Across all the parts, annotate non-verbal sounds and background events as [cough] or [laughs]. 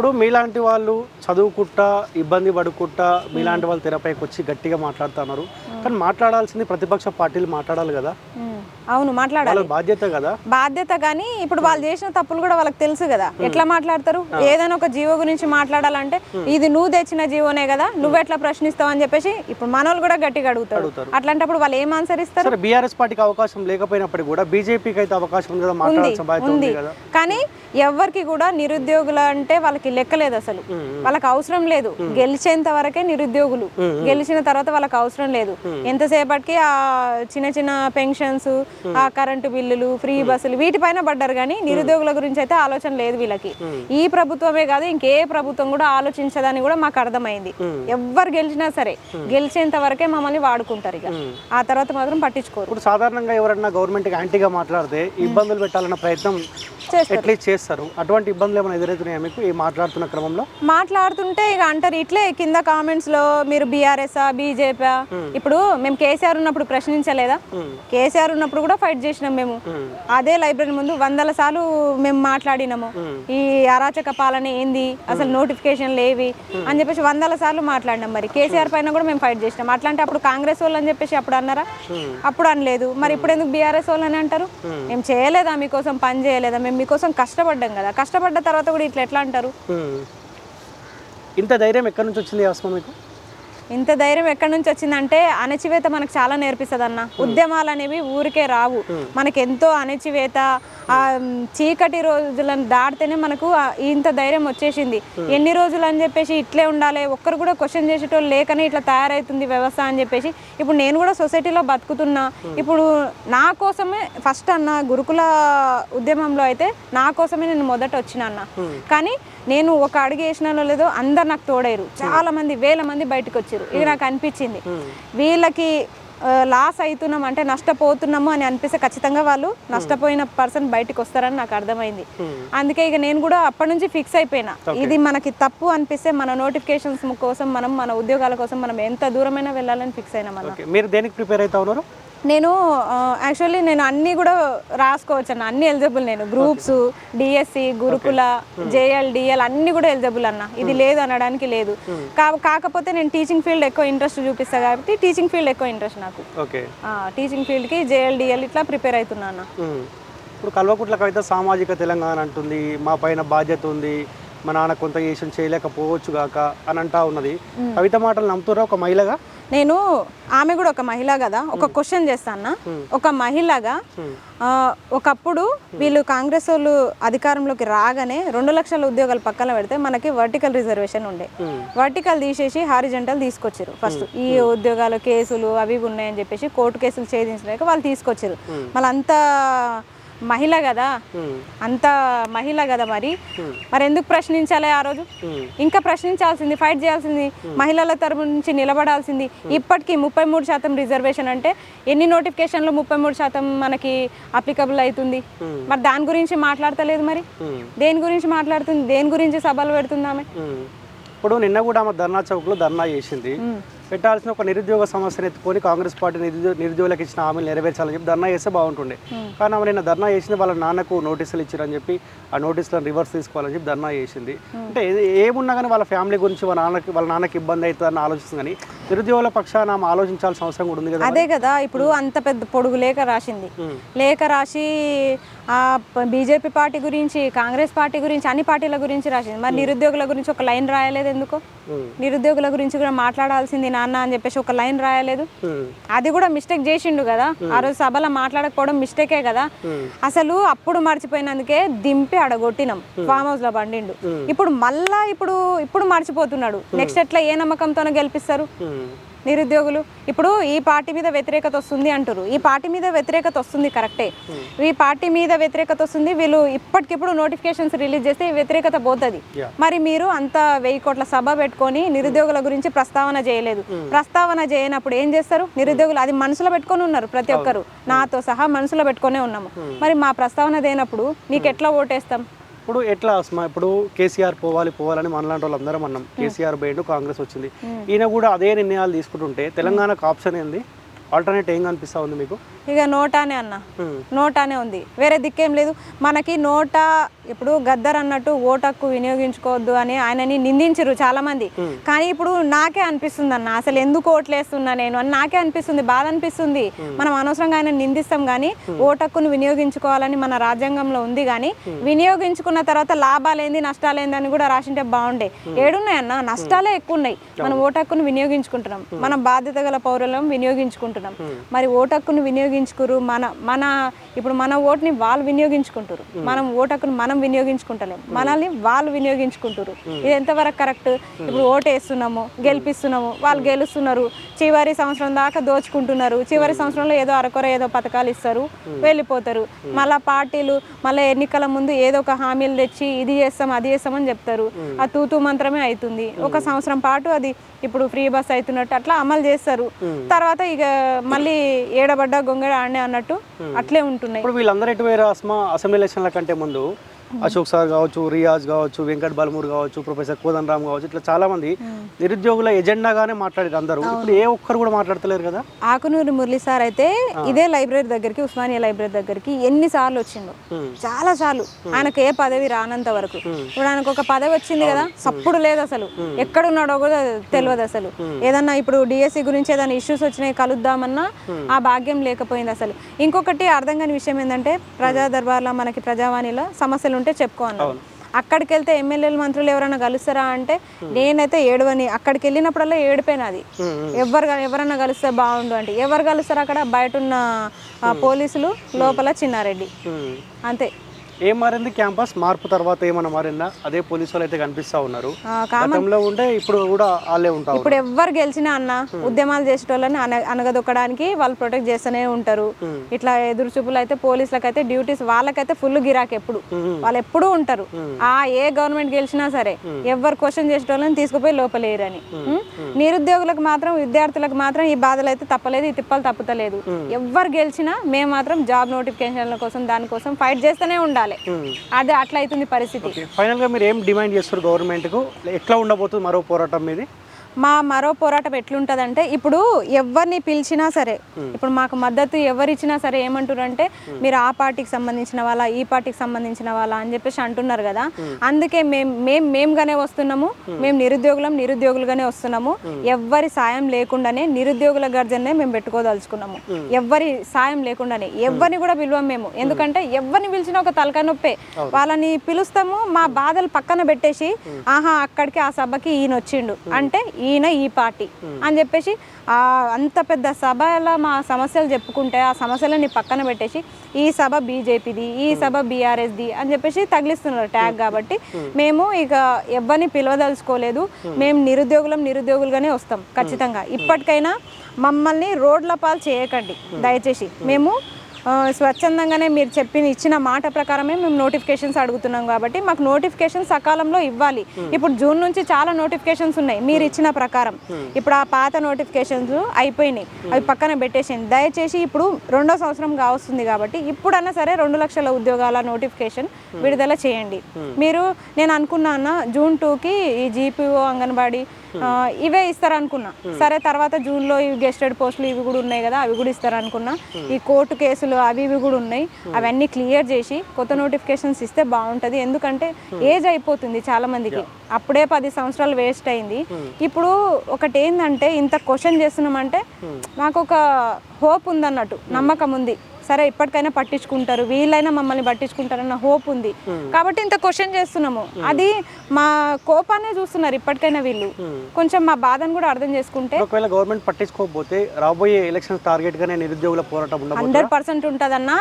ఇప్పుడు మీలాంటి వాళ్ళు చదువుకుంటా ఇబ్బంది పడుకుంటా మీలాంటి వాళ్ళు తెరపైకి వచ్చి గట్టిగా మాట్లాడుతున్నారు. కానీ మాట్లాడాల్సింది ప్రతిపక్ష పార్టీలు మాట్లాడాలి కదా. అవును మాట్లాడాలి. బాధ్యత కదా? బాధ్యత కానీ ఇప్పుడు వాళ్ళు చేసిన తప్పులు కూడా వాళ్ళకి తెలుసు కదా. ఎట్లా మాట్లాడతారు? ఏదైనా ఒక జీవో గురించి మాట్లాడాలంటే ఇది నువ్వు తెచ్చిన జీవోనే కదా నువ్వు ఎట్లా ప్రశ్నిస్తావు అని చెప్పేసి ఇప్పుడు మనోళ్ళు కూడా గట్టిగా అడుగుతారు. అడుగుతారు. అట్లాంటప్పుడు వాళ్ళు ఏం ఆన్సర్ ఇస్తారు? బీఆర్ఎస్ పార్టీకి అవకాశం లేకపోయినప్పటికీ కూడా బీజేపీకి అయితే అవకాశం ఉంది కానీ ఎవరికి కూడా నిరుద్యోగులు అంటే వాళ్ళకి లెక్కలేదు అసలు. వాళ్ళకి అవసరం లేదు. గెలిచేంత వరకే నిరుద్యోగులు. గెలిచిన తర్వాత వాళ్ళకి అవసరం లేదు. ఎంతసేపటికి ఆ చిన్న చిన్న పెన్షన్స్ కరెంటు బిల్లులు ఫ్రీ బస్సులు వీటిపైన పడ్డారు కానీ నిరుద్యోగుల గురించి అయితే ఆలోచన లేదు వీళ్ళకి. ఈ ప్రభుత్వమే కాదు ఇంకే ప్రభుత్వం కూడా ఆలోచించదని కూడా మాకు అర్థమైంది. ఎవ్వరు గెలిచినా సరే గెలిచేంత వరకే మమ్మల్ని వాడుకుంటారు ఇక. ఆ తర్వాత మాత్రం పట్టించుకోరు. ఇప్పుడు సాధారణంగా ఎవరన్నా గవర్నమెంట్కి యాంటీగా మాట్లాడితే ఇబ్బందులు పెట్టాలన్న ప్రయత్నం చేస్తారు. అటువంటి ఇబ్బందులు ఏమైనా ఎదురవుతున్నాయా మీకు ఈ మాట్లాడుతున్న క్రమంలో? మాట్లాడుతుంటే ఇక అంటారు ఇట్లే కింద కామెంట్స్లో మీరు బీఆర్ఎస్ బీజేపీ ఇప్పుడు మేము కేసీఆర్ ఉన్నప్పుడు ప్రశ్నించలేదా? కేసీఆర్ ఉన్నప్పుడు కూడా ఫైట్ చేసినాం మేము. అదే లైబ్రరీ ముందు వందల సార్లు మేము మాట్లాడినాము. ఈ అరాచక పాలన ఏంది? అసలు నోటిఫికేషన్లు ఏవి అని చెప్పేసి వందల సార్లు మాట్లాడినాం మరి. కేసీఆర్ పైన కూడా మేము ఫైట్ చేసినాం. అట్లాంటి అప్పుడు కాంగ్రెస్ వాళ్ళు అని చెప్పేసి అప్పుడు అన్నారా? అప్పుడు అనలేదు. మరి ఇప్పుడు ఎందుకు బీఆర్ఎస్ వాళ్ళు అని అంటారు? మేము. చేయలేదా మీకోసం? పని చేయలేదా? మేము మీకోసం కష్టపడ్డాం కదా. కష్టపడ్డ తర్వాత కూడా ఇట్లా ఎట్లా అంటారు. ఇంత ధైర్యం ఎక్కడి నుంచి వచ్చింది అవసరం మీకు? ఇంత ధైర్యం ఎక్కడి నుంచి వచ్చిందంటే అణచివేత మనకు చాలా నేర్పిస్తుంది అన్న ఉద్యమాలు అనేవి ఊరికే రావు. మనకి ఎంతో అణచివేత ఆ చీకటి రోజులను దాటితేనే మనకు ఇంత ధైర్యం వచ్చేసింది. ఎన్ని రోజులు అని చెప్పేసి ఇట్లే ఉండాలి ఒక్కరు కూడా క్వశ్చన్ చేసేటోళ్ళు లేకనే ఇట్లా తయారవుతుంది వ్యవస్థ అని చెప్పేసి. ఇప్పుడు నేను కూడా సొసైటీలో బతుకుతున్నా. ఇప్పుడు నా కోసమే ఫస్ట్ అన్న గురుకుల ఉద్యమంలో అయితే నా కోసమే నేను మొదట వచ్చిన అన్న. కానీ నేను ఒక అడుగు వేసినానో లేదో అందరు నాకు తోడైరు చాలా మంది వేల మంది బయటకు వచ్చారు. ఇది నాకు అనిపించింది. వీళ్ళకి లాస్ అవుతున్నాం అంటే నష్టపోతున్నాము అని అనిపిస్తే ఖచ్చితంగా వాళ్ళు నష్టపోయిన పర్సన్ బయటకు వస్తారని నాకు అర్థమైంది. అందుకే ఇక నేను కూడా అప్పటి నుంచి ఫిక్స్ అయిపోయినా. ఇది మనకి తప్పు అనిపిస్తే మన నోటిఫికేషన్స్ కోసం మనం మన ఉద్యోగాల కోసం మనం ఎంత దూరమైనా వెళ్ళాలని ఫిక్స్ అయినా మీరు దేనికి ప్రిపేర్ అవుతా ఉన్నారు? నేను యాక్చువల్లీ నేను అన్నీ కూడా రాసుకోవచ్చు అన్న అన్ని ఎలిజిబుల్ నేను groups DSC Gurukula JL DL అన్ని కూడా ఎలిజిబుల్ అన్న. ఇది లేదు అనడానికి లేదు. కా- కాకపోతే నేను టీచింగ్ ఫీల్డ్ ఎక్కువ ఇంట్రెస్ట్ చూపిస్తా కాబట్టి టీచింగ్ ఫీల్డ్ ఎక్కువ ఇంట్రెస్ట్ నాకు. ఓకే టీచింగ్ ఫీల్డ్కి జేఎల్ డిఎల్ ఇట్లా ప్రిపేర్ అవుతున్నా అన్న. ఉమ్. ఇప్పుడు కల్వకుట్ల కవిత సామాజిక తెలంగాణ అంటుంది మా పైన బాధ్యత ఉంది మా నాన్న కొంత చేసిన చేయలేకపోవచ్చు గాక అని అంటా ఉన్నది. కవిత మాటలు నమ్ముతారా ఒక మహిళగా? నేను ఆమె కూడా ఒక మహిళ కదా ఒక క్వశ్చన్ చేస్తాను ఒక మహిళగా ఒకప్పుడు వీళ్ళు కాంగ్రెస్ వాళ్ళు అధికారంలోకి రాగానే రెండు లక్షల ఉద్యోగాలు పక్కన పెడితే మనకి వర్టికల్ రిజర్వేషన్ ఉండే. వర్టికల్ తీసేసి హారిజెంటల్ తీసుకొచ్చారు ఫస్ట్ ఈ ఉద్యోగాలు కేసులు అవి ఉన్నాయని చెప్పేసి కోర్టు కేసులు ఛేదించలేక వాళ్ళు తీసుకొచ్చారు మళ్ళీ అంత మహిళ కదా? అంత మహిళ కదా మరి? మరి ఎందుకు ప్రశ్నించాలి ఆ రోజు? ఇంకా ప్రశ్నించాల్సింది ఫైట్ చేయాల్సింది మహిళల తరపు నుంచి నిలబడాల్సింది. ఇప్పటికీ ముప్పై మూడు శాతం రిజర్వేషన్ అంటే ఎన్ని నోటిఫికేషన్లు ముప్పై మూడు శాతం మనకి అప్లికబుల్ అవుతుంది మరి దాని గురించి మాట్లాడతలేదు మరి. దేని గురించి మాట్లాడుతుంది? దేని గురించి సభలు పెడుతుంది ఆమె? ఉమ్. ఇప్పుడు నిన్న కూడా ఆమె ధర్నా చౌక్లో ధర్నా చేసింది. పెట్టాల్సిన ఒక నిరుద్యోగ సమస్యను ఎత్తుకొని కాంగ్రెస్ పార్టీ నిరుద్యో నిరుద్యోగులకు ఇచ్చిన హామీలు నెరవేర్చాలని చెప్పి ధర్నా చేస్తే బాగుంటుండే. కానీ ఆమె నిన్న ధర్నా చేసింది వాళ్ళ నాన్నకు నోటీసులు ఇచ్చారని చెప్పి ఆ నోటీసులను రివర్స్ తీసుకోవాలని చెప్పి ధర్నా చేసింది. అంటే ఏ- ఏమున్నా కానీ వాళ్ళ ఫ్యామిలీ గురించి వాళ్ళ నాన్నకి వాళ్ళ నాన్నకి ఇబ్బంది అవుతుందని ఆలోచిస్తుంది కానీ నిరుద్యోగుల పక్షాన ఆమె ఆలోచించాల్సిన అవసరం కూడా ఉంది కదా అదే కదా ఇప్పుడు అంత పెద్ద పొడుగు లేఖ రాసింది. లేఖ రాసి ఆ బీజేపీ పార్టీ గురించి కాంగ్రెస్ పార్టీ గురించి అన్ని పార్టీల గురించి రాసింది. మరి నిరుద్యోగుల గురించి ఒక లైన్ రాయలేదు ఎందుకు. నిరుద్యోగుల గురించి కూడా మాట్లాడాల్సింది నాన్న అని చెప్పేసి ఒక లైన్ రాయలేదు. అది కూడా మిస్టేక్ చేసిండు కదా. ఆ రోజు సభలో మాట్లాడకపోవడం మిస్టేకే కదా. అసలు అప్పుడు మర్చిపోయినందుకే దింపి అడగొట్టినాం ఫామ్ హౌస్లో పండిండు. ఇప్పుడు మళ్ళా ఇప్పుడు ఇప్పుడు మర్చిపోతున్నాడు. నెక్స్ట్ ఎట్లా ఏ నమ్మకంతోనే గెలిపిస్తారు. నిరుద్యోగులు. ఇప్పుడు ఈ పార్టీ మీద వ్యతిరేకత వస్తుంది అంటారు ఈ పార్టీ మీద వ్యతిరేకత వస్తుంది కరెక్టే. ఈ పార్టీ మీద వ్యతిరేకత వస్తుంది. వీళ్ళు ఇప్పటికిప్పుడు నోటిఫికేషన్స్ రిలీజ్ చేస్తే వ్యతిరేకత పోతుంది. మరి మీరు అంత వెయ్యి కోట్ల సభ పెట్టుకొని నిరుద్యోగుల గురించి ప్రస్తావన చేయలేదు. ప్రస్తావన చేయనప్పుడు ఏం చేస్తారు? నిరుద్యోగులు అది మనసులో పెట్టుకొని ఉన్నారు ప్రతి ఒక్కరు. నాతో సహా మనసులో పెట్టుకొనే ఉన్నాము. మరి మా ప్రస్తావన దేనప్పుడు నీకు ఎట్లా ఓటేస్తాం? ఇప్పుడు ఎట్లా అస్మా ఇప్పుడు కేసీఆర్ పోవాలి పోవాలని మనలాంటి వాళ్ళందరం అన్నాం. కేసీఆర్ పోయిండు కాంగ్రెస్ వచ్చింది. ఈయన కూడా అదే నిర్ణయాలు తీసుకుంటుంటే తెలంగాణకు ఆప్షన్ ఏంది? ఆల్టర్నేట్ ఏం కనిపిస్తా ఉంది మీకు? ఇక నోటానే అన్న. నోటానే ఉంది. వేరే దిక్కేం లేదు. మనకి నోటా ఇప్పుడు గద్దర్ అన్నట్టు ఓటక్కు వినియోగించుకోవద్దు అని ఆయనని నిందించరు చాలా మంది కానీ ఇప్పుడు నాకే అనిపిస్తుంది అన్న అసలు ఎందుకు ఓట్లేస్తున్నా నేను అని నాకే అనిపిస్తుంది. బాధ అనిపిస్తుంది. మనం అనవసరంగా ఆయన నిందిస్తాం కానీ ఓటక్కును వినియోగించుకోవాలని మన రాజ్యాంగంలో ఉంది కానీ వినియోగించుకున్న తర్వాత లాభాలేంది నష్టాలేంది అని కూడా రాసింటే బాగుండే. ఏడున్నాయన్న? నష్టాలే ఎక్కువ ఉన్నాయి మనం ఓటక్కును వినియోగించుకుంటున్నాం. మన బాధ్యత గల పౌరులం వినియోగించుకుంటున్నాం. మరి ఓటక్కును వినియోగించుకురు మన మన ఇప్పుడు మన ఓటుని వాళ్ళు వినియోగించుకుంటారు. మనం ఓటక్కును మనం వినియోగించుకుంటలేం. మనల్ని వాళ్ళు వినియోగించుకుంటారు. ఇది ఎంతవరకు కరెక్ట్? ఇప్పుడు ఓటు వేస్తున్నాము గెలిపిస్తున్నాము వాళ్ళు గెలుస్తున్నారు. చివరి సంవత్సరం దాకా దోచుకుంటున్నారు. చివరి సంవత్సరంలో ఏదో అరకొర ఏదో పథకాలు ఇస్తారు వెళ్ళిపోతారు. మళ్ళా పార్టీలు మళ్ళీ ఎన్నికల ముందు ఏదో ఒక హామీలు తెచ్చి ఇది చేస్తాం అది చేస్తామని చెప్తారు. ఆ తూతూ మంత్రమే అవుతుంది ఒక సంవత్సరం పాటు అది ఇప్పుడు ఫ్రీ బస్ అవుతున్నట్టు అట్లా అమలు చేస్తారు. తర్వాత ఇక మళ్ళీ ఏడబడ్డ గొంగడ ఆడనే అన్నట్టు అట్లే ఉంటున్నాయి. ఇప్పుడు వీళ్ళందరూ ఎటు వేరే అస్మా అసెంబ్లీ ఎలక్షన్ల కంటే ముందు అశోక్ సార్ కావచ్చు రియాజ్ కావచ్చు వెంకట్ బలమూర్ కావచ్చు ప్రొఫెసర్ కోదన్ రామ్ కావచ్చు ఇట్లా చాలా మంది నిరుద్యోగుల ఎజెండాగానే మాట్లాడారు అందరూ. ఇప్పుడు ఏ ఒక్కరు కూడా మాట్లాడతలేరు కదా? ఆకునూరి మురళి సార్ అయితే ఇదే లైబ్రరీ దగ్గరికి ఉస్మానియా లైబ్రరీ దగ్గరికి ఎన్ని సార్లు వచ్చిండు. Hmm. చాలా సార్లు. ఆయనకు ఏ పదవి రానంత వరకు. ఇప్పుడు ఆయనకు ఒక పదవి వచ్చింది కదా సప్పుడు లేదు అసలు. ఎక్కడ ఉన్నాడో కూడా తెలియదు అసలు. ఏదన్నా ఇప్పుడు డిఎస్సి గురించి ఏదైనా ఇష్యూస్ వచ్చినాయి కలుద్దామన్నా ఆ భాగ్యం లేకపోయింది అసలు. ఇంకొకటి అర్థం కాని విషయం ఏంటంటే ప్రజా దర్బార్లో మనకి ప్రజావాణిలో సమస్యలు ఉంటే చెప్పుకోవాలి అక్కడికి వెళ్తే ఎమ్మెల్యేలు మంత్రులు ఎవరైనా కలుస్తారా అంటే నేనైతే ఏడవని అక్కడికి వెళ్ళినప్పుడల్లా ఏడిపోయినది ఎవరు ఎవరన్నా కలిస్తే బాగుండు అంటే. ఎవరు కలుస్తారు అక్కడ బయట ఉన్న పోలీసులు లోపల చిన్నారెడ్డి. అంతే. ఏం మారింది క్యాంపస్? మార్పు తర్వాత ఏమన్నా మారిందా? అదే పోలీసు వాళ్ళు అయితే కనిపిస్తా ఉన్నారు. గతంలో ఉంటే ఇప్పుడు కూడా వాళ్ళే ఉంటారు ఇప్పుడు ఎవ్వరు గెలిచినా అన్న ఉద్యమాలు చేసేటోళ్ళని అన అనగదొక్కడానికి వాళ్ళు ప్రొటెక్ట్ చేస్తూనే ఉంటారు. ఇట్లా ఎదురు చూపులు అయితే పోలీసులకు అయితే డ్యూటీస్ వాళ్ళకైతే ఫుల్ గిరాక్ ఎప్పుడు. వాళ్ళు ఎప్పుడూ ఉంటారు. ఆ ఏ గవర్నమెంట్ గెలిచినా సరే ఎవరు క్వశ్చన్ చేసేటోళ్ళని తీసుకుపోయి లోపలేయరని. ఉం? నిరుద్యోగులకు మాత్రం విద్యార్థులకు మాత్రం ఈ బాధలు అయితే తప్పలేదు ఈ తిప్పలు తప్పుతలేదు. ఎవరు గెలిచినా మేము మాత్రం జాబ్ నోటిఫికేషన్ల కోసం దానికోసం ఫైట్ చేస్తూనే ఉండాలి. అదే అట్లా అవుతుంది పరిస్థితి ఫైనల్గా మీరు ఏం డిమాండ్ చేస్తారు గవర్నమెంట్కు ఎట్లా ఉండబోతుంది మరో పోరాటం మీది? మా మరో పోరాటం ఎట్లుంటదంటే ఇప్పుడు ఎవరిని పిలిచినా సరే ఇప్పుడు మాకు మద్దతు ఎవరు ఇచ్చినా సరే ఏమంటారంటే మీరు ఆ పార్టీకి సంబంధించిన వాళ్ళ ఈ పార్టీకి సంబంధించిన వాళ్ళ అని చెప్పేసి అంటున్నారు కదా. అందుకే మేము మేము మేముగానే వస్తున్నాము మేము నిరుద్యోగులం నిరుద్యోగులుగానే వస్తున్నాము. ఎవ్వరి సాయం లేకుండానే నిరుద్యోగుల గర్జనే మేము పెట్టుకోదలుచుకున్నాము. ఎవ్వరి సాయం లేకుండానే ఎవరిని కూడా పిలువం మేము. ఎందుకంటే ఎవరిని పిలిచినా ఒక తలకాయ నొప్పే. వాళ్ళని పిలుస్తాము మా బాధలు పక్కన పెట్టేసి ఆహా అక్కడికి ఆ సభకి ఈయన వచ్చిండు అంటే ఈయన ఈ పార్టీ. అని చెప్పేసి ఆ అంత పెద్ద సభలో మా సమస్యలు చెప్పుకుంటే ఆ సమస్యలని పక్కన పెట్టేసి ఈ సభ బీజేపీది ఈ సభ బీఆర్ఎస్ది అని చెప్పేసి తగిలిస్తున్నారు ట్యాగ్ కాబట్టి. మేము ఇక ఎవరిని పిలవదలుచుకోలేదు. మేము నిరుద్యోగులం నిరుద్యోగులుగానే వస్తాం ఖచ్చితంగా. ఇప్పటికైనా మమ్మల్ని రోడ్ల పాలు చేయకండి దయచేసి. మేము స్వచ్ఛందంగానే మీరు చెప్పిన ఇచ్చిన మాట ప్రకారమే మేము నోటిఫికేషన్స్ అడుగుతున్నాం కాబట్టి మాకు నోటిఫికేషన్ సకాలంలో ఇవ్వాలి. ఇప్పుడు జూన్ నుంచి చాలా నోటిఫికేషన్స్ ఉన్నాయి మీరు ఇచ్చిన ప్రకారం. ఇప్పుడు ఆ పాత నోటిఫికేషన్స్ అయిపోయినాయి అవి పక్కన పెట్టేసింది దయచేసి ఇప్పుడు రెండో సంవత్సరం కావస్తుంది కాబట్టి ఇప్పుడన్నా సరే రెండు లక్షల ఉద్యోగాల నోటిఫికేషన్ విడుదల చేయండి. మీరు నేను అనుకున్నా జూన్ టూకి ఈ జీపీఓ అంగన్వాడీ ఇవే ఇస్తారు అనుకున్నా సరే తర్వాత జూన్లో ఈ గెస్టెడ్ పోస్టులు ఇవి కూడా ఉన్నాయి కదా అవి కూడా ఇస్తారు అనుకున్నా ఈ కోర్టు కేసులు అవి ఇవి కూడా ఉన్నాయి. అవన్నీ క్లియర్ చేసి కొత్త నోటిఫికేషన్స్ ఇస్తే బాగుంటుంది. ఎందుకంటే ఏజ్ అయిపోతుంది చాలా మందికి అప్పుడే పది సంవత్సరాలు వేస్ట్ అయింది. ఇప్పుడు ఒకటి ఏంటంటే ఇంత క్వశ్చన్ చేస్తున్నామంటే మాకు ఒక హోప్ ఉందన్నట్టు నమ్మకం ఉంది సరే ఇప్పటికైనా పట్టించుకుంటారు. వీళ్ళైనా మమ్మల్ని పట్టించుకుంటారన్న హోప్ ఉంది. కాబట్టి ఇంత క్వశ్చన్ చేస్తున్నాము. అది మా కోపాన్ని చూస్తున్నారు ఇప్పటికైనా వీళ్ళు. కొంచెం మా బాధను కూడా అర్థం చేసుకుంటే ఒకవేళ గవర్నమెంట్ పట్టించుకోకపోతే రాబోయే ఎలక్షన్ టార్గెట్ గానే నిరుద్యోగుల పోరాటం హండ్రెడ్ పర్సెంట్ ఉంటుందన్న.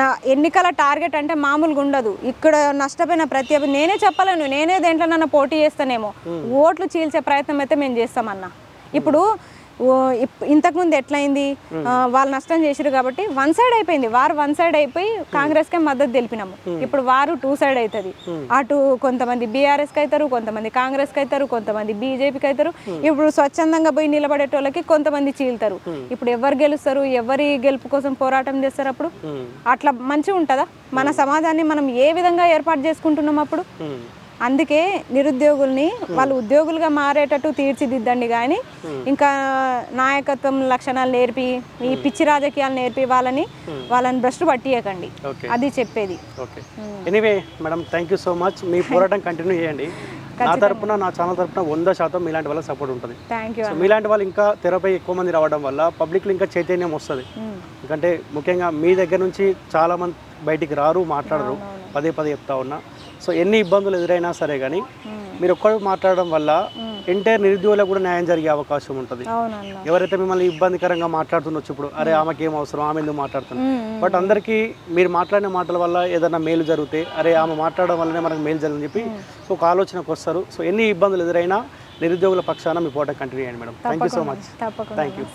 నా ఎన్నికల టార్గెట్ అంటే మామూలుగా ఉండదు. ఇక్కడ నష్టపోయిన ప్రతి నేనే చెప్పలేను. నేనే దేంట్లోనన్నా పోటీ చేస్తానేమో ఓట్లు చీల్చే ప్రయత్నం అయితే మేము చేస్తామన్న. ఇప్పుడు ఇంతకుముందు ఎట్లయింది? వాళ్ళు నష్టం చేసిరు కాబట్టి వన్ సైడ్ అయిపోయింది. వారు వన్ సైడ్ అయిపోయి కాంగ్రెస్కే మద్దతు తెలిపినాము. ఇప్పుడు వారు టూ సైడ్ అవుతుంది అటు కొంతమంది బీఆర్ఎస్కి అవుతారు కొంతమంది కాంగ్రెస్కి అవుతారు కొంతమంది బీజేపీకి అవుతారు ఇప్పుడు స్వచ్ఛందంగా పోయి నిలబడేటోళ్ళకి కొంతమంది చీల్తారు. ఇప్పుడు ఎవరు గెలుస్తారు ఎవరి గెలుపు కోసం పోరాటం చేస్తారు అప్పుడు? అట్లా మంచిగా ఉంటుందా మన సమాజాన్ని మనం ఏ విధంగా ఏర్పాటు చేసుకుంటున్నాం అప్పుడు? అందుకే నిరుద్యోగుల్ని వాళ్ళు ఉద్యోగులుగా మారేటట్టు తీర్చిదిద్దండి కానీ ఇంకా నాయకత్వం లక్షణాలు నేర్పి ఈ పిచ్చి రాజకీయాలు నేర్పి వాళ్ళని వాళ్ళని భ్రష్టు పట్టియకండి. అది చెప్పేది. Okay anyway madam thank you so much మీ [laughs] పోరాటం కంటిన్యూ చేయండి. నా తరపున నా ఛానల్ తరపున వంద శాతం మీలాంటి వాళ్ళకి సపోర్ట్ ఉంటుంది. సో మీలాంటి వాళ్ళు ఇంకా తెరపై ఎక్కువ మంది రావడం వల్ల పబ్లిక్లో ఇంకా చైతన్యం వస్తుంది. ఎందుకంటే ముఖ్యంగా మీ దగ్గర నుంచి చాలా మంది బయటికి రారు మాట్లాడరు. పదే పదే చెప్తా ఉన్నా. సో ఎన్ని ఇబ్బందులు ఎదురైనా సరే కానీ మీరు ఒక్కరు మాట్లాడడం వల్ల ఎంటైర్ నిరుద్యోగులకు కూడా న్యాయం జరిగే అవకాశం ఉంటుంది. ఎవరైతే మిమ్మల్ని ఇబ్బందికరంగా మాట్లాడుతుండొచ్చు ఇప్పుడు అరే ఆమెకి ఏం అవసరం ఆమె ఎందుకు మాట్లాడుతుంది బట్ అందరికీ మీరు మాట్లాడిన మాటల వల్ల ఏదైనా మేలు జరిగితే అరే ఆమె మాట్లాడడం వల్లనే మనకు మేలు జరిగిందని చెప్పి సో ఒక ఆలోచనకు వస్తారు. సో ఎన్ని ఇబ్బందులు ఎదురైనా నిరుద్యోగుల పక్షాన మీ పోట కంటిన్యూ చేయండి madam. Thank you so much thank you